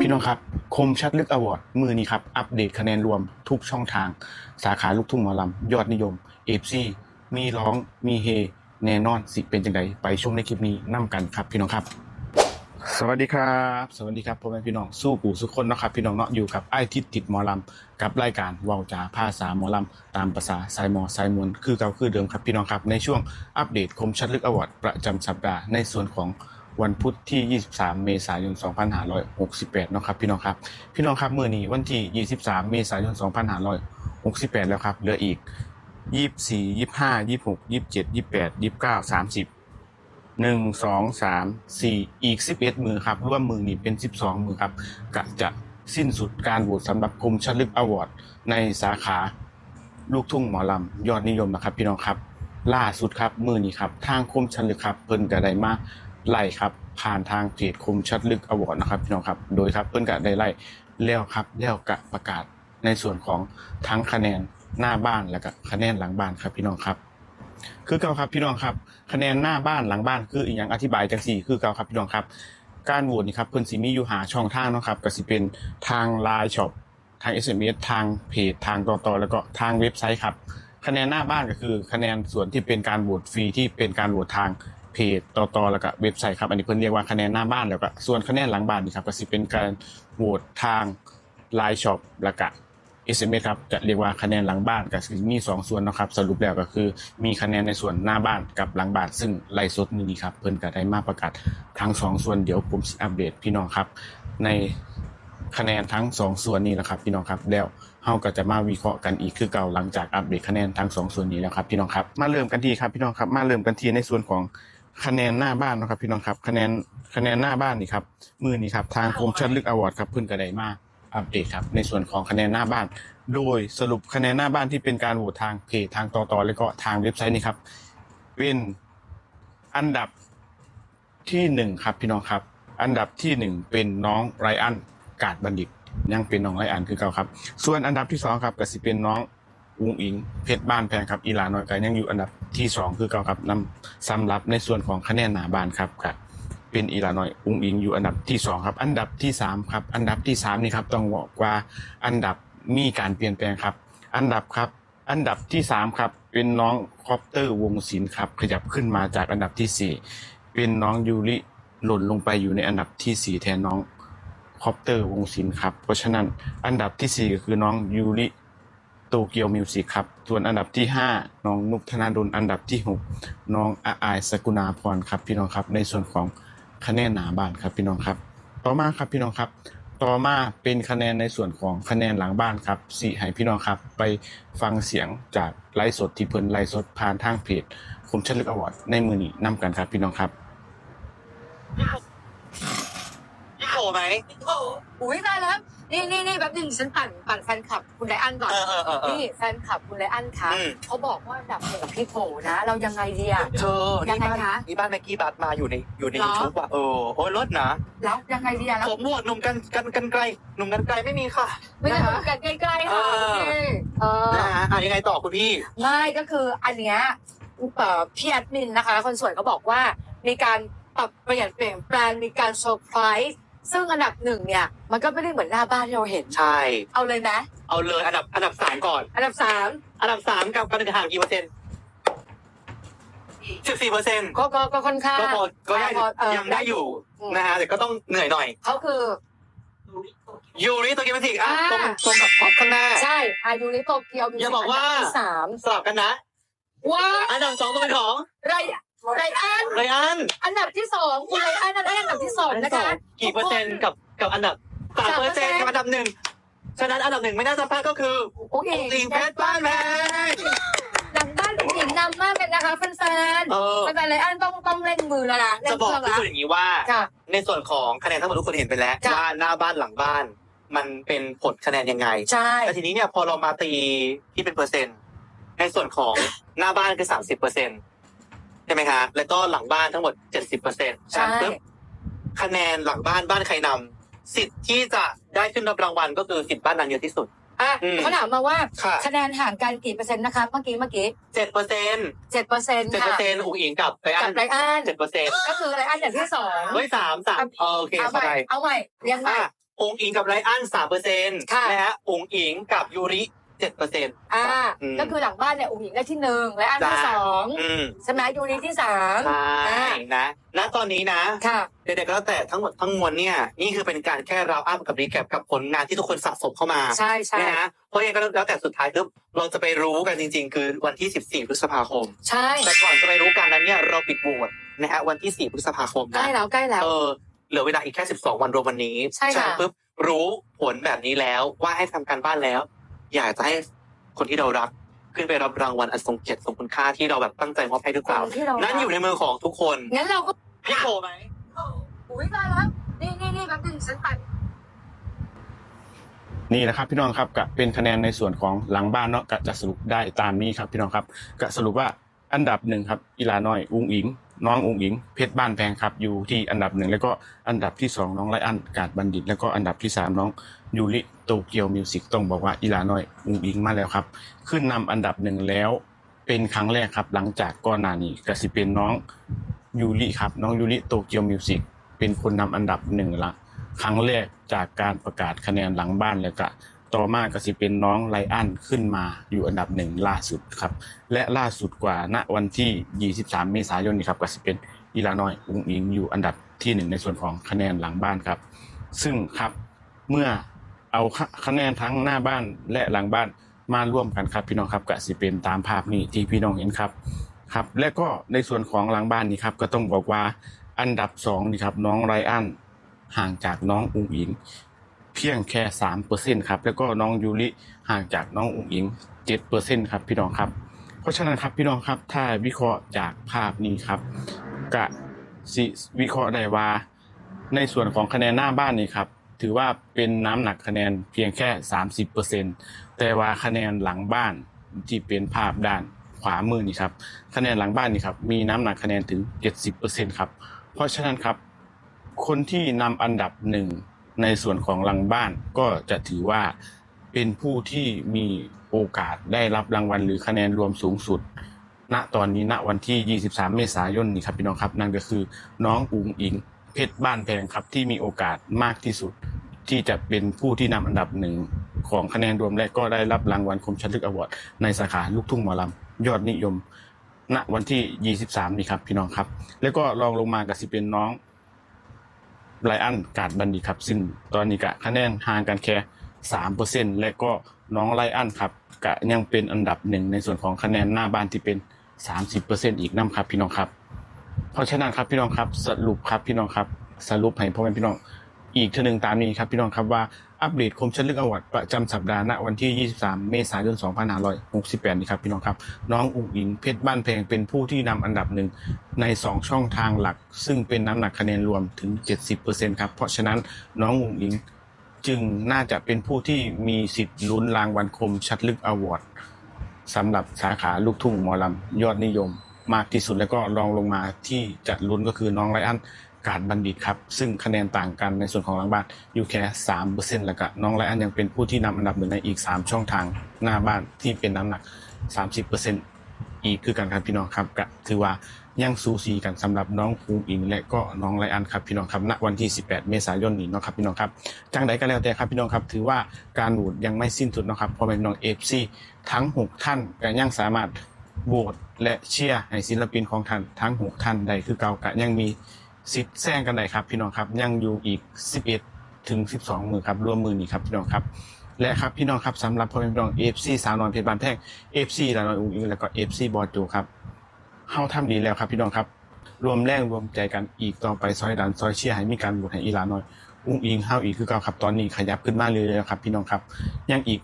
พี่น้องครับ คมชัดลึกอวอร์ดมือนี้ครับ อัปเดตคะแนนรวมทุกช่องทาง สาขาลูกทุ่งหมอลำยอดนิยมเอฟซีมีร้องมีเฮแน่นอนสิเป็นจังไดไปชมในคลิปนี้นํกันครับ พี่น้องครับ สวัสดีครับ สวัสดีครับพ่อแม่พี่น้องสู้กูสุกคนเนาะครับ พี่น้องเนาะอยู่กับไอ้ทิศติดหมอลำกับรายการเว้าจาภาษาหมอลำตามภาษาสายหมอสายมวลคือเก่าคือเดิมครับพี่น้องครับในช่วงอัปเดตคมชัดลึกอวอร์ดประจำสัปดาห์ในส่วนของ วันพุธที่ 23 เมษายน 2568นาะครับพี่น้องครับ พี่น้องครับมื้อนี้วันที่ 23 เมษายน 2568 แล้วครับ เหลืออีก 24 25 26 27 28 29 30หนึ่งสองสามสี่อีกสิบเอ็ดมือครับร่วมมือนี่เป็นสิบสองมือครับกะจะสิ้นสุดการโหวตสำหรับคมชลึกอวอร์ดในสาขาลูกทุ่งหมอลำยอดนิยมนะครับ พี่น้องครับ ล่าสุดครับมือนี้ครับ ทางคมชลึกครับเพิ่นกะได้มา ไล่ครับ ผ่านทางเพจคมชัดลึกอวอร์ดนะครับพี่น้องครับ โดยครับเพิ่นกะได้ไล่แล้วครับแล้วกะประกาศในส่วนของทั้งคะแนนหน้าบ้านและก็คะแนนหลังบ้านครับพี่น้องครับ คือเก่าครับพี่น้องครับ คะแนนหน้าบ้านหลังบ้านคืออีกอย่างอธิบายจังสี่คือเก่าครับพี่น้องครับ การโหวตนี่ครับเพิ่นสิมีอยู่หาช่องทางนะครับก็สิเป็นทาง Line Shop ทาง SMS ทางเพจทางต่อๆแล้วก็ทางเว็บไซต์ครับคะแนนหน้าบ้านก็คือคะแนนส่วนที่เป็นการโหวตฟรีที่เป็นการโหวตทาง เพจต่อๆแล้วก็เว็บไซต์ครับ อันนี้เพิ่นเรียกว่าคะแนนหน้าบ้านแล้วก็ส่วนคะแนนหลังบ้านนี่ครับก็สิเป็นการโหวตทาง Line Shop แล้วก็ SMS ครับจะเรียกว่าคะแนนหลังบ้านก็คือมีสองส่วนนะครับ สรุปแล้วก็คือมีคะแนนในส่วนหน้าบ้านกับหลังบ้าน ซึ่งไล่สดนี่ครับเพิ่นก็ได้มาประกาศทั้งสองส่วนเดี๋ยวผมสิอัปเดตพี่น้องครับ ในคะแนนทั้งสองส่วนนี้นะครับ พี่น้องครับแล้วเฮาก็จะมาวิเคราะห์กันอีกคือเก่าหลังจากอัปเดตคะแนนทั้งสองส่วนนี้แล้วครับพี่น้องครับมาเริ่มกันที่ครับพี่น้องครับมาเริ่มกันที่ในส่วนของ คะแนนหน้าบ้านนะครับ พี่น้องครับ คะแนนคะแนนหน้าบ้านนี่ครับมือนี่ครับทางคมชัดลึกอวอร์ดครับเพิ่นก็ได้มาอัปเดตครับในส่วนของคะแนนหน้าบ้าน โดยสรุปคะแนนหน้าบ้านที่เป็นการโหวตทางเพจทางต่อๆแล้วก็ทางเว็บไซต์นี่ครับเป็นอันดับที่หนึ่งครับพี่น้องครับ อันดับที่หนึ่งเป็นน้องไรอันกาดบัณฑิตยังเป็นน้องไรอันคือเก่าครับ ส่วนอันดับที่สองครับก็สิเป็นน้อง อุ้งอิงเพชรบ้านแพงครับอีหลาน้อยก็ยังอยู่อันดับที่สองคือเก่าครับนำสำหรับในส่วนของคะแนนหนาบานครับครับเป็นอีลาน้อยอุ้งอิงอยู่อันดับที่สองครับ อันดับที่สามครับ อันดับที่สามนี่ครับต้องบอกว่าอันดับมีการเปลี่ยนแปลงครับ อันดับครับ อันดับที่สามครับ เป็นน้องคอปเตอร์วงศิลป์ครับ ขยับขึ้นมาจากอันดับที่สี่เป็นน้องยูริหล่นลงไปอยู่ในอันดับที่สี่แทนน้องคอปเตอร์วงศิลป์ครับ เพราะฉะนั้นอันดับที่สี่ก็คือน้องยูริ โตเกียวมิวสิกครับส่วนอันดับที่ห้าน้องนุกธนาดลอันดับที่หกน้องอาอายสกุณาพรครับพี่น้องครับในส่วนของคะแนนหนาบ้านครับพี่น้องครับ ต่อมาครับพี่น้องครับ ต่อมาเป็นคะแนนในส่วนของคะแนนหลังบ้านครับสี่ให้พี่น้องครับ ไปฟังเสียงจากไลฟ์สดที่เพิ่นไลฟ์สดผ่านทางเพจคมชัดลึกอวอร์ดในมือนี้นํกันครับพี่น้องครับพี่โผล่ไหมโอ้อุ้ยตายแล้ว นี่นี่นี่แป๊บหนึงฉันปั่นปั่นแฟนคลับคุณไดอันก่อน เออเออเออเออ นี่แฟนคลับคุณไดอันคะอืม เขาบอกว่าอันดับหนึ่งกับพี่โผนะ เรายังไงดีอะ เธอยังไงนี่บ้านคะนี่บ้านแม็กกี้บัตมาอยู่ในอยู่ในเหรอ ยูทูบอะเออโอ้ยรถนะแล้วยังไงดีอะแล้วผมหมวดหนุ่มกันกันกันไกลหนุ่มกันไกลไม่มีค่ะ ไม่ได้นะดูฮะกันใกล้ๆค่ะเออ นี่เออ นะฮะอะยังไงต่อคุณพี่ ไม่ก็คืออันเนี้ยเอ่อพี่แอดมินนะคะ คนสวยก็บอกว่ามีการปรับเปลี่ยนเปลี่ยนแปลงมีการเซอร์ไพรส์ ซึ่งอันดับหนึ่งเนี่ยมันก็ไม่ได้เหมือนหน้าบ้านที่เราเห็น ใช่ เอาเลยไหมเอาเลยอันดับอันดับสามก่อน อันดับสามอันดับสามกับการเดินทางกี่เปอร์เซ็นต์สิบสี่เปอร์เซ็นต์ก็ก็ก็ค่อนข้างก็พอก็ได้พอเออยังได้อยู่อืมนะฮะแต่ก็ต้องเหนื่อยหน่อยเขาคือยูริตัวกิมติกอะอ่าตรงตรงกับท็อปข้างหน้า ใช่อายุริโตเกียวอย่าบอกว่านดัที่สามสลับกันนะว้าอันดับสองต้องเป็นของไร ไรอัน ไรอัน อันดับที่สองคุณไรอันได้อันดับที่สองนะคะกี่เปอร์เซ็นต์กับกับอันดับสามเปอร์เซ็นต์กับอันดับหนึ่งฉะนั้นอันดับหนึ่งไม่น่าจะพลาดก็คือโอเคลิงเพชรบ้านแพงหลังบ้านหญิงนำมากเลยนะคะแฟนเออ ๆแฟนๆไรอันต้องต้องเล่นมือแล้วนะเล่จะนบอกเครื่องที่แล้วสุดอย่างนี้ว่าค่ะในส่วนของคะแนนทั้งหมดทุกคนเห็นไปแล้วจ้ะ ว่าหน้าบ้านหลังบ้าน มันเป็นผลคะแนนยังไงใช่ แต่ทีนี้เนี่ยพอเรามาตีที่เป็นเปอร์เซ็นต์ในส่วนของหน้าบ้านคือสามสิบเปอร์เซ็นต์ใช่ไหมคะแล้วก็หลังบ้านทั้งหมดเจ็ดสิบเปอร์เซ็นต์ใช่คะแนนหลังบ้านบ้านใครนำสิทธิ์ที่จะได้ขึ้นรับรางวัลก็คือสิทธิ์บ้านนั้นเยอะที่สุดอะอืมเขาถามมาว่าค่ะคะแนนห่างกันกี่เปอร์เซ็นต์นะคะเมื่อกี้เมื่อกี้เจ็ดเปอร์เซ็นต์เจ็ดเปอร์เซ็นต์เจ็ดเปอค่ะร์เซ็นต์อุ๋งอิงกับไรอักับนไรอันเจ็ดเปอร์เซ็นต์ก็คือไรอันอย่างที่สองเฮ้ยสามสามโอเคเอาใหเข้าม่ใจเอาใหม่ยังไงอะองค์อิงกับไรอันสามเปอร์เซ็นต์ค่ะนะฮะองค์อิงกับยูริ เจ็ดเปอร์เซ็นต์อ่าอืมก็คือหลังบ้านเนี่ยอุ้งหญิงได้ที่หนึ่งและอันที่จ้าสองอืมใช่ไหมยูริที่สามใช่นะณตอนนี้นะค่ะเด็กๆก็แล้วแต่ทั้งหมดทั้งมวลเนี่ยนี่คือเป็นการแค่เราอัพกับรีแคปกับผลงานที่ทุกคนสะสมเข้ามาใช่ใช่นะฮะเพราะยังไงก็แล้วแต่สุดท้ายคือเราจะไปรู้กันจริง ๆ คือวันที่ 14 พฤษภาคม ใช่ แต่ก่อนจะไปรู้กันนั้นเนี่ยเราปิดโหวตนะฮะวันที่ 4 พฤษภาคมใกล้นะแล้วใกล้แล้วเออเหลือเวลาอีกแค่ 12 วันรวมวันนี้ใช่ค่ะฉนั้นปุ๊บรู้ผลแบบนี้แล้วว่าให้ทำการบ้านแล้ว อยากจะให้คนที่เรารักขึ้นไปรับรางวัลอันทรงเกียรติทรงคุณค่าที่เราแบบตั้งใจมอบให้หรือเปล่าที่เรานั่นอยู่ในมือของทุกคนงั้นเราก็ พี่โคไหมอุ้ยตายแล้วนี่นี่นี่แป๊บนึงฉันตัดนี่นะครับพี่น้องครับก็เป็นคะแนนในส่วนของหลังบ้านเนาะก็จะสรุปได้ตามนี้ครับพี่น้องครับก็สรุปว่าอันดับหนึ่งครับอีลาน้อยอุงอิง น้องอุงอิงเพชรบ้านแพงครับ อยู่ที่อันดับหนึ่งแล้วก็อันดับที่สองน้องไรอันกาดบัณฑิต แล้วก็อันดับที่สามน้องยูริโตเกียวมิวสิกต้องบอกว่าอีลาน้อยอุงอิงมาแล้วครับ ขึ้นนำอันดับหนึ่งแล้วเป็นครั้งแรกครับ หลังจากก่อนหน้านี้กสิเป็นน้องยูริครับ น้องยูริโตเกียวมิวสิกเป็นคนนำอันดับหนึ่งละครั้งแรกจากการประกาศคะแนนหลังบ้านแล้วก็ ต่อมาก็สิเป็นน้องไลอันขึ้นมาอยู่อันดับหนึ่งล่าสุดครับและล่าสุดกว่าณวันที่ 23 เมษายนนี้ครับก็สิเป็นอีลาน้อยอุ้งอิงอยู่อันดับที่หนึ่งในส่วนของคะแนนหลังบ้านครับ ซึ่งครับเมื่อเอาคะแนนทั้งหน้าบ้านและหลังบ้านมาร่วมกันครับพี่น้องครับก็สิเป็นตามภาพนี้ที่พี่น้องเห็นครับครับ และก็ในส่วนของหลังบ้านนี้ครับก็ต้องบอกว่าอันดับสองนี่ครับน้องไรอันห่างจากน้องอุ๋งอิง เพียงแค่สามเปอร์เซ็นครับแล้วก็น้องยูริห่างจากน้องอุ๋งอิงเจ็ดเปอร์เซ็นครับพี่น้องครับ เพราะฉะนั้นครับพี่น้องครับถ้าวิเคราะห์จากภาพนี้ครับกะสิวิเคราะห์ได้ว่า ในส่วนของคะแนนหน้าบ้านนี่ครับถือว่าเป็นน้ำหนักคะแนนเพียงแค่สามสิบเปอร์เซ็นแต่ว่าคะแนนหลังบ้านที่เป็นภาพด้านขวามือนี่ครับคะแนนหลังบ้านนี่ครับมีน้ำหนักคะแนนถึงเจ็ดสิบเปอร์เซ็นครับเพราะฉะนั้นครับ คนที่นำอันดับหนึ่ง ในส่วนของหลังบ้านก็จะถือว่าเป็นผู้ที่มีโอกาสได้รับรางวัลหรือคะแนนรวมสูงสุด ณตอนนี้ณวันที่ 23 เมษายนนี้ครับพี่น้องครับนั่นก็คือน้องอุงอิงเพชรบ้านแพงครับที่มีโอกาสมากที่สุด ที่จะเป็นผู้ที่นำอันดับหนึ่งของคะแนนรวมและก็ได้รับรางวัลคมชัดลึกอวอร์ดในสาขาลูกทุ่งหมอลำยอดนิยม ณวันที่ 23 นี้ครับพี่น้องครับ แล้วก็รองลงมาก็สิเป็นน้อง ไลอันการ์ดบันดีครับ ซึ่งตอนนี้กะคะแนนห่างกันแค่สามเปอร์เซ็นและก็น้องไลอันครับกะยังเป็นอันดับหนึ่งในส่วนของคะแนนหน้าบ้านที่เป็นสามสิบเปอร์เซ็นอีกน้ำครับพี่น้องครับ เพราะฉะนั้นครับพี่น้องครับสรุปครับพี่น้องครับ สรุปให้พ่อแม่พี่น้อง อีกเทีหนึ่งตามนี้ครับพี่น้องครับว่าอัปเดตคมชัดลึกอวอร์ดประจำสัปดาห์ณวันที่ 23 เมษายน 2568 นี้ครับพี่น้องครับ น้องอุ๋งอิงเพชรบ้านแพงเป็นผู้ที่นำอันดับหนึ่งใน 2 ช่องทางหลัก ซึ่งเป็นน้ำหนักคะแนนรวมถึง 70%ครับ เพราะฉะนั้นน้องอุ๋งอิงจึงน่าจะเป็นผู้ที่มีสิทธิ์ลุ้นรางวัลคมชัดลึกอวอร์ดสำหรับสาขาลูกทุ่งหมอลำยอดนิยม มากที่สุดแล้วก็รองลงมาที่จะลุ้นก็คือน้องไรอัน การบัณฑิตครับ ซึ่งคะแนนต่างกันในส่วนของหลังบ้านอยู่แค่สามเปอร์เซ็นต์แล้วก็น้องไรอันยังเป็นผู้ที่นำอันดับหนึ่งในอีกสามช่องทางหน้าบ้านที่เป็นน้ำหนักสามสิบเปอร์เซ็นต์อีกคือกันครับพี่น้องครับก็ถือว่ายังสูสีกันสำหรับน้องภูมิอิงและก็น้องไรอันครับพี่น้องครับณวันที่ 18 เมษายนนี้เนาะครับพี่น้องครับจังใดก็แล้วแต่ครับพี่น้องครับถือว่าการโหวตยังไม่สิ้นสุดเนาะครับเพราะเป็นน้องเอฟซีทั้ง 6 ท่านก็ยังสามารถโหวตและเชียร์ให้ศิลปินของท่านทั้ง 6 ท่านได้คือเก่ากะยังมี สิทธิ์แซงกันได้ครับพี่น้องครับยังอยู่อีก11ถึง12มือครับรวมมือนี้ครับพี่น้องครับและครับพี่น้องครับสำหรับพ่อแม่พี่น้องเอฟซีสาวนอนเพชรบานแพงเอฟซีลานอยอุ้งอิงแล้วก็เอฟซีบอลจูครับเฮาทำดีแล้วครับพี่น้องครับ รวมแรงรวมใจกันอีกต่อไปซอยดันซอยเชียร์ให้มีการโหวตให้อีหลาน้อยอุ้งอิงเฮาอีกคือเก่าครับตอนนี้ขยับขึ้นมาเรื่อยๆแล้วครับ พี่น้องครับยังอีก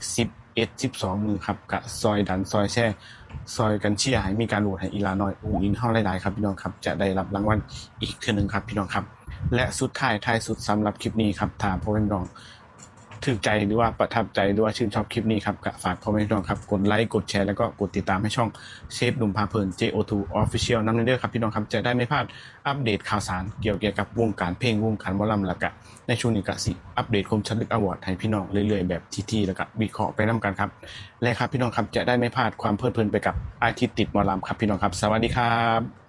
เอส12มือครับกับซอยดันซอยแช่ ซอยกันเชียร์ให้มีการโหวตให้อีลาน้อยอุ้งอิงเฮาหลายๆครับพี่น้องครับจะได้รับรางวัลอีกคืนหนึ่งครับพี่น้องครับ และสุดท้ายท้ายสุดสำหรับคลิปนี้ครับถามพ่อแม่น้อง ถูกใจหรือว่าประทับใจหรือว่าชื่นชอบคลิปนี้ครับก็ฝากพ่อแม่พี่น้องครับกดไลค์กดแชร์แล้วก็กดติดตามให้ช่องเชฟหนุ่มพาเพลิน JO2 Official น้ำเด้อครับพี่น้องครับจะได้ไม่พลาดอัปเดตข่าวสารเกี่ยวกับวงการเพลงวงการวอลลัมแล้วก็ในช่วงนี้ก็สิอัปเดตคมชัดลึกอวอร์ดให้พี่น้องเรื่อยๆแบบทีๆแล้วก็วิเคราะห์ไปน้ากันครับและครับพี่น้องครับจะได้ไม่พลาดความเพลิดเพลินไปกับอาทิตย์ติดมอลำครับพี่น้องครับ สวัสดีครับ